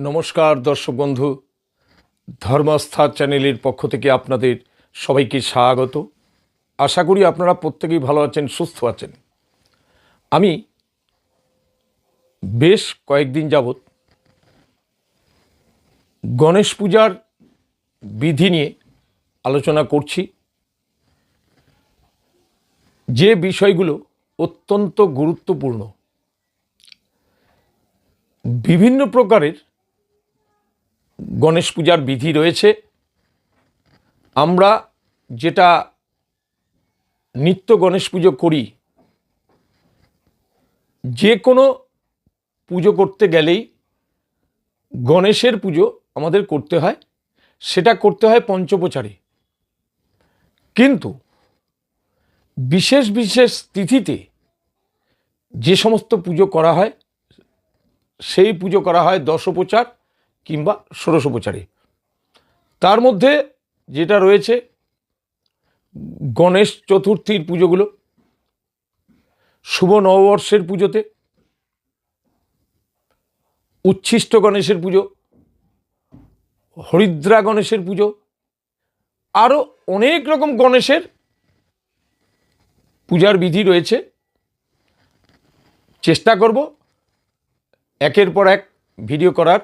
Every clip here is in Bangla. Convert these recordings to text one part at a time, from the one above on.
নমস্কার, দর্শক বন্ধু। ধর্মস্থা চ্যানেলের পক্ষ থেকে আপনাদের সবাইকে স্বাগত। আশা করি আপনারা প্রত্যেকেই ভালো আছেন, সুস্থ আছেন। আমি বেশ কয়েকদিন যাবৎ গণেশ পূজার বিধি নিয়ে আলোচনা করছি। যে বিষয়গুলো অত্যন্ত গুরুত্বপূর্ণ। বিভিন্ন প্রকারের গণেশ পূজার বিধি রয়েছে। আমরা যেটা নিত্য গণেশ পুজো করি, যে কোনো পুজো করতে গেলেই গণেশের পুজো আমাদের করতে হয়, সেটা করতে হয় পঞ্চপ্রচারে। কিন্তু বিশেষ বিশেষ তিথিতে যে সমস্ত পুজো করা হয়, সেই পুজো করা হয় দশোপচার কিংবা ষোড়শোপচারে। তার মধ্যে যেটা রয়েছে, গণেশ চতুর্থীর পুজোগুলো, শুভ নববর্ষের পুজোতে, উচ্ছিষ্ট গণেশের পুজো, হরিদ্রা গণেশের পুজো আরও অনেক রকম গণেশের পূজার বিধি রয়েছে। চেষ্টা করব একের পর এক ভিডিও করার।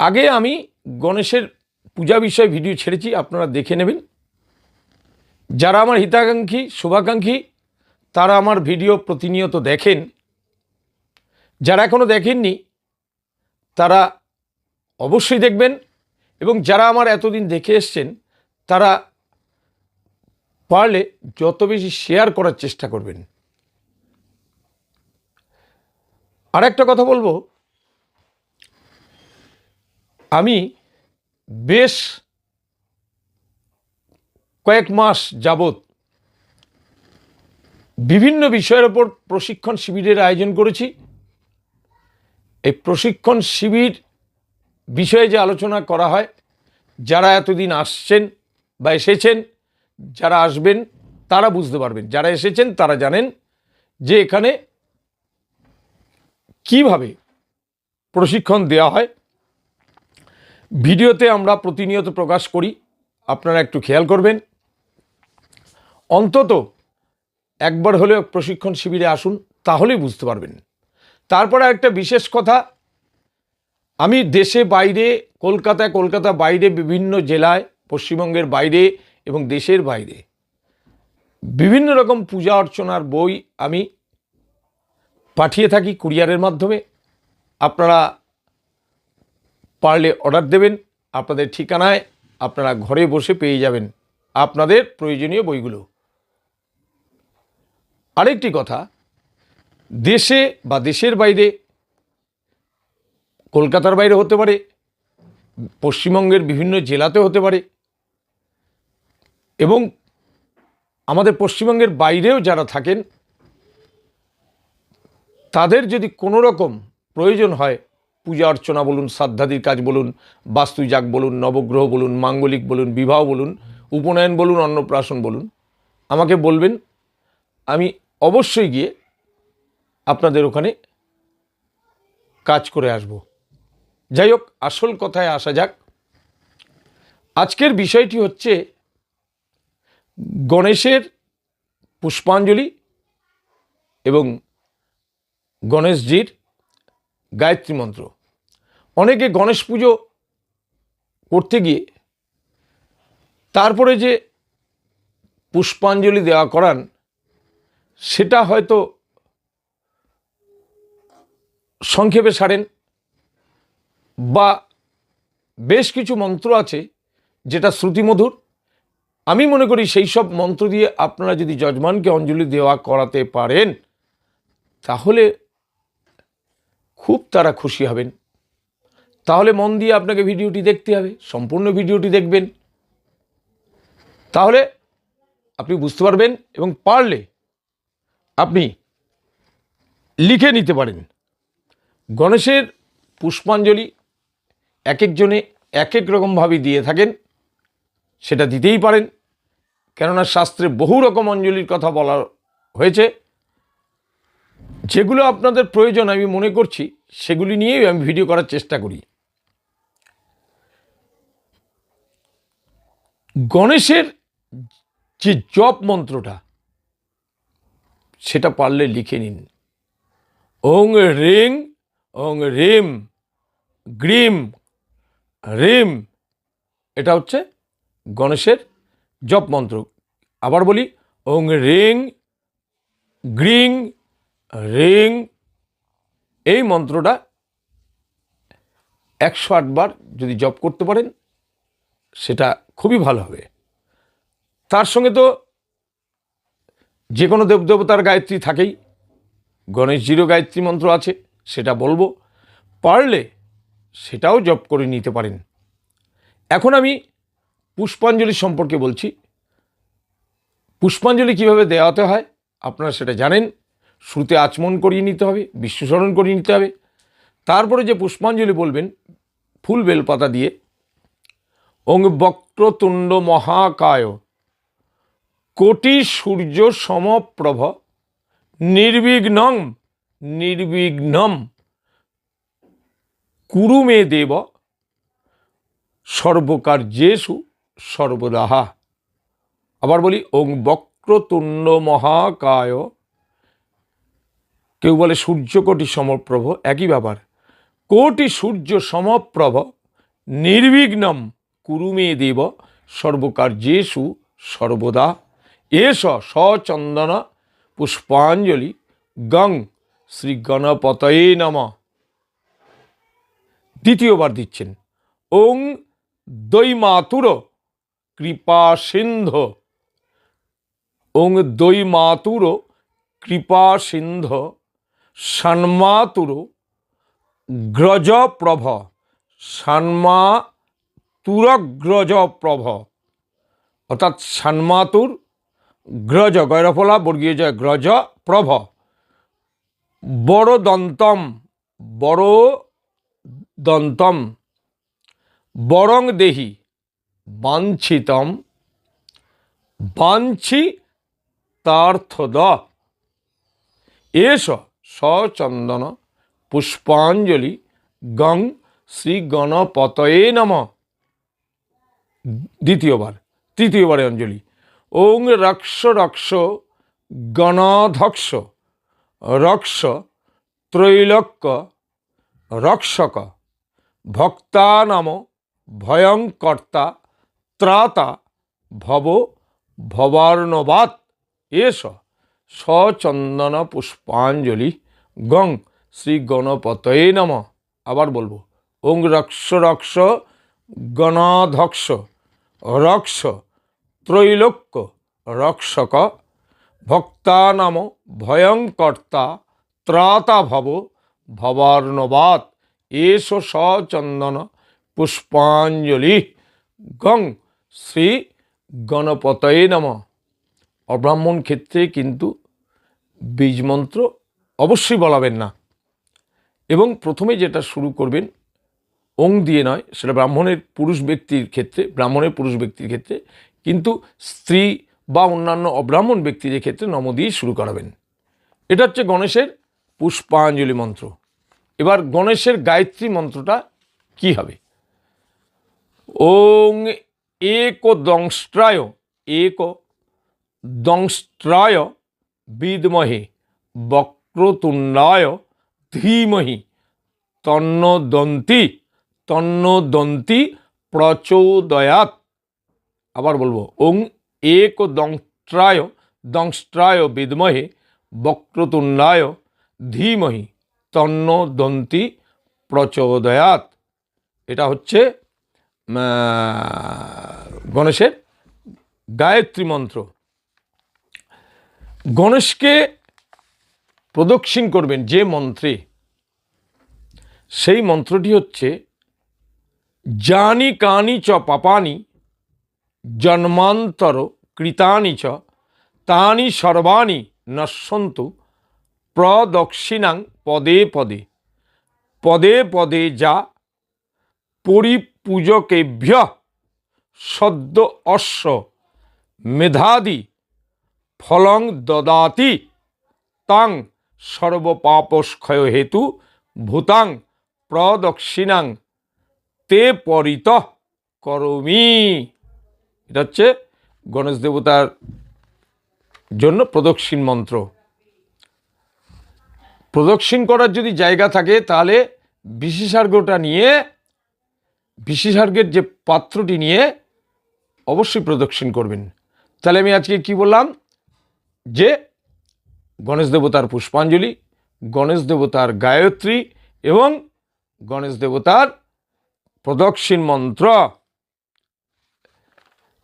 আগে আমি গণেশের পূজা বিষয়ে ভিডিও ছেড়েছি, আপনারা দেখে নেবেন। যারা আমার হিতাকাঙ্ক্ষী, শুভাকাঙ্ক্ষী, তারা আমার ভিডিও প্রতিনিয়ত দেখেন। যারা এখনও দেখেননি, তারা অবশ্যই দেখবেন এবং যারা আমার এতদিন দেখে এসছেন, তারা পারলে যত বেশি শেয়ার করার চেষ্টা করবেন। আর একটা কথা বলব আমি বেশ কয়েক মাস যাবৎ বিভিন্ন বিষয়ের ওপর প্রশিক্ষণ শিবিরের আয়োজন করেছি। এই প্রশিক্ষণ শিবির বিষয়ে যে আলোচনা করা হয়, যারা এতদিন আসছেন বা এসেছেন, যারা আসবেন, তারা বুঝতে পারবেন। যারা এসেছেন, তারা জানেন যে এখানে কীভাবে প্রশিক্ষণ দেওয়া হয় ভিডিওতে আমরা প্রতিনিয়ত প্রকাশ করি। আপনারা একটু খেয়াল করবেন। অন্তত একবার হলেও প্রশিক্ষণ শিবিরে আসুন, তাহলেই বুঝতে পারবেন। তারপরে একটা বিশেষ কথা, আমি দেশে বাইরে, কলকাতায়, কলকাতা বাইরে বিভিন্ন জেলায়, পশ্চিমবঙ্গের বাইরে এবং দেশের বাইরে বিভিন্ন রকম পূজা অর্চনার বই আমি পাঠিয়ে থাকি কুরিয়ারের মাধ্যমে। আপনারা পারলে অর্ডার দেবেন। আপনাদের ঠিকানায় আপনারা ঘরে বসে পেয়ে যাবেন আপনাদের প্রয়োজনীয় বইগুলো। আরেকটি কথা, দেশে বা দেশের বাইরে, কলকাতার বাইরে হতে পারে, পশ্চিমবঙ্গের বিভিন্ন জেলাতে হতে পারে, এবং আমাদের পশ্চিমবঙ্গের বাইরেও যারা থাকেন, তাদের যদি কোনো রকম প্রয়োজন হয় পূজা অর্চনা বলুন, শ্রাদ্ধাদির কাজ বলুন বাস্তুজাগ বলুন, নবগ্রহ বলুন, মাঙ্গলিক বলুন, বিবাহ বলুন, উপনয়ন বলুন, অন্নপ্রাশন বলুন, আমাকে বলবেন, আমি অবশ্যই গিয়ে আপনাদের ওখানে কাজ করে আসব। যাই হোক, আসল কথায় আসা যাক। আজকের বিষয়টি হচ্ছে গণেশের পুষ্পাঞ্জলি এবং গণেশজির গায়ত্রী মন্ত্র। অনেকে গণেশ পুজো করতে গিয়ে তারপরে যে পুষ্পাঞ্জলি দেওয়া করান, সেটা হয়তো সংক্ষেপে সারেন বা বেশ কিছু মন্ত্র আছে যেটা শ্রুতিমধুর। আমি মনে করি সেই সব মন্ত্র দিয়ে আপনারা যদি যজমানকে অঞ্জলি দেওয়া করাতে পারেন, তাহলে খুব তারা খুশি হবেন। তাহলে মন দিয়ে আপনাকে ভিডিওটি দেখতে হবে, সম্পূর্ণ ভিডিওটি দেখবেন। তাহলে আপনি বুঝতে পারবেন এবং পারলে আপনি লিখে নিতে পারেন। গণেশের পুষ্পাঞ্জলি এক একজনে এক এক রকমভাবে দিয়ে থাকেন, সেটা দিতেই পারেন। কেননা শাস্ত্রে বহু রকম অঞ্জলির কথা বলা হয়েছে। যেগুলো আপনাদের প্রয়োজন আমি মনে করছি, সেগুলি নিয়েই আমি ভিডিও করার চেষ্টা করি। গণেশের যে জপ মন্ত্রটা, সেটা পারলে লিখে নিন। ওং রিং, ওং রিম, গ্রিম, রিম। এটা হচ্ছে গণেশের জপ মন্ত্র। আবার বলি, ওং রিং, গ্রিং, রিং। এই মন্ত্রটা একশো আটবার যদি জপ করতে পারেন, সেটা খুবই ভালো হবে। তার সঙ্গে তো যে কোনো দেবদেবতার গায়ত্রী থাকেই। গণেশজিরও গায়ত্রী মন্ত্র আছে, সেটা বলব। পারলে সেটাও জপ করে নিতে পারেন। এখন আমি পুষ্পাঞ্জলি সম্পর্কে বলছি। পুষ্পাঞ্জলি কীভাবে দেওয়াতে হয়, আপনারা সেটা জানেন। শুরুতে আচমন করিয়ে নিতে হবে বিশ্বস্মরণ করিয়ে নিতে হবে। তারপরে যে পুষ্পাঞ্জলি বলবেন, ফুল বেলপাতা দিয়ে, ওং বক্রতুণ্ড মহাকায়। কোটি সূর্য সমপ্রভ, নির্বিঘ্নং, নির্বিঘ্নম। কুরু মে দেব, সর্বকার্যেষু সর্বদাহা। আবার বলি, ওং বক্রতুণ্ড মহাকায়। কেউ বলে সূর্যকোটি সমপ্রভ, একই ব্যাপার। কোটি সূর্য সমপ্রভ, নির্বিঘ্নম কুরুমে দেব সর্বকার্যেষু সর্বদা। এস সচন্দন পুষ্পাঞ্জলি গং শ্রী গণপতয়ে নম। দ্বিতীয়বার দিচ্ছেন, ওং দৈমাতুর কৃপা সিন্ধ ওং দৈমাতুর কৃপা সিন্ধ সন্মাতুর গ্রজপ্রভ সন্মা তুরগ্রজপ্রভ। অর্থাৎ সান্মাতুর গ্রজ, গৈরফলা বর্গীয় জয় গ্রজ, প্রভ। বড় দন্তম বড় দন্তম বরং দেহি বাঞ্ছিতম বাঞ্ছি তার্থদ এস সচন্দন পুষ্পাঞ্জলি গং শ্রী গণপতয়ে নম। দ্বিতীয়বার, তৃতীয়বারে অঞ্জলি। ওং রক্ষ রক্ষ গণধক্ষ, রক্ষ ত্রৈলক্য, রক্ষক ভক্তা নাম ভয়ঙ্কর্তা ত্রাতা ভব ভবার্ণবাত এস সচন্দন পুষ্পাঞ্জলি গং শ্রী গণপতয়ে নম। আবার বলব, ওং রক্ষ রক্ষ গণাধক্ষ। রক্ষ, ত্রৈলোক্য, রক্ষক ভক্তা নাম ভয়ঙ্কর্তা ত্রাতা ভব ভবার্ণবাত এস সচন্দন, পুষ্পাঞ্জলি, গং, শ্রী গণপতয়ে নম। অব্রাহ্মণ ক্ষেত্রে কিন্তু বীজমন্ত্র অবশ্যই বলাবেন না। এবং প্রথমে যেটা শুরু করবেন ওং দিয়ে নয়, সেটা ব্রাহ্মণের পুরুষ ব্যক্তির ক্ষেত্রে, ব্রাহ্মণের পুরুষ ব্যক্তির ক্ষেত্রে, কিন্তু স্ত্রী বা অন্যান্য অব্রাহ্মণ ব্যক্তিদের ক্ষেত্রে নম দিয়ে শুরু করাবেন। এটা হচ্ছে গণেশের পুষ্পাঞ্জলি মন্ত্র। এবার গণেশের গায়ত্রী মন্ত্রটা কি হবে? ওং এক দংষ্ট্রায় এক দংষ্ট্রায় বিদমহে বক্রতুণ্ডায় ধীমহি তন্নদন্তি তন্নদন্তি প্রচোদয়াত আবার বলব, ওং এক দংষ্ট্রায় দংষ্ট্রায় বিদমহে, বক্রতুণ্ডায় ধীমহি, তন্নদন্তি প্রচোদয়াত এটা হচ্ছে গণেশের গায়ত্রী মন্ত্র। গণেশকে প্রদক্ষিণ করবেন যে মন্ত্রে, সেই মন্ত্রটি হচ্ছে জানি কানি চ পাপানি জন্মান্তর কৃতানি চ তানি সর্বাণি নশ্যন্তু প্রদক্ষিণাং পদে পদে পদে পদে যা পরিপূজকেভ্য সদ্য অশ্ব মেধাদি ফলং দদাতি তাং সর্বপাপস্ক্ষয় হেতু ভূতাং প্রদক্ষিণাং তে পরিত করমি। এটা হচ্ছে গণেশ দেবতার জন্য প্রদক্ষিণ মন্ত্র। প্রদক্ষিণ করার যদি জায়গা থাকে, তাহলে বিশেষার্ঘটা নিয়ে, বিশেষার্ঘের যে পাত্রটি নিয়ে অবশ্যই প্রদক্ষিণ করবেন। তাহলে আমি আজকে কি বললাম? যে গণেশ দেবতার পুষ্পাঞ্জলি, গণেশ দেবতার গায়ত্রী এবং গণেশ দেবতার প্রদক্ষিণ মন্ত্র।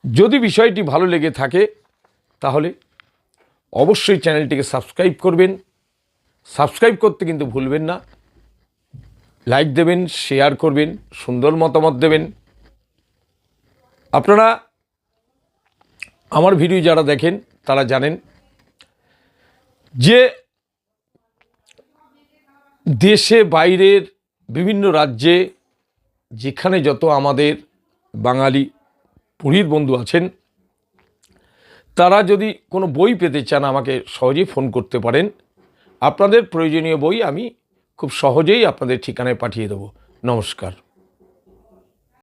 যদি বিষয়টি ভালো লেগে থাকে, তাহলে অবশ্যই চ্যানেলটিকে সাবস্ক্রাইব করবেন। সাবস্ক্রাইব করতে কিন্তু ভুলবেন না। লাইক দেবেন, শেয়ার করবেন, সুন্দর মতামত দেবেন। আপনারা আমার ভিডিও যারা দেখেন, তারা জানেন যে দেশে, বাইরের বিভিন্ন রাজ্যে যেখানে যত আমাদের বাঙালি পুরীর বন্ধু আছেন, তারা যদি কোনো বই পেতে চান, আমাকে সহজেই ফোন করতে পারেন। আপনাদের প্রয়োজনীয় বই আমি খুব সহজেই আপনাদের ঠিকানায় পাঠিয়ে দেবো। নমস্কার।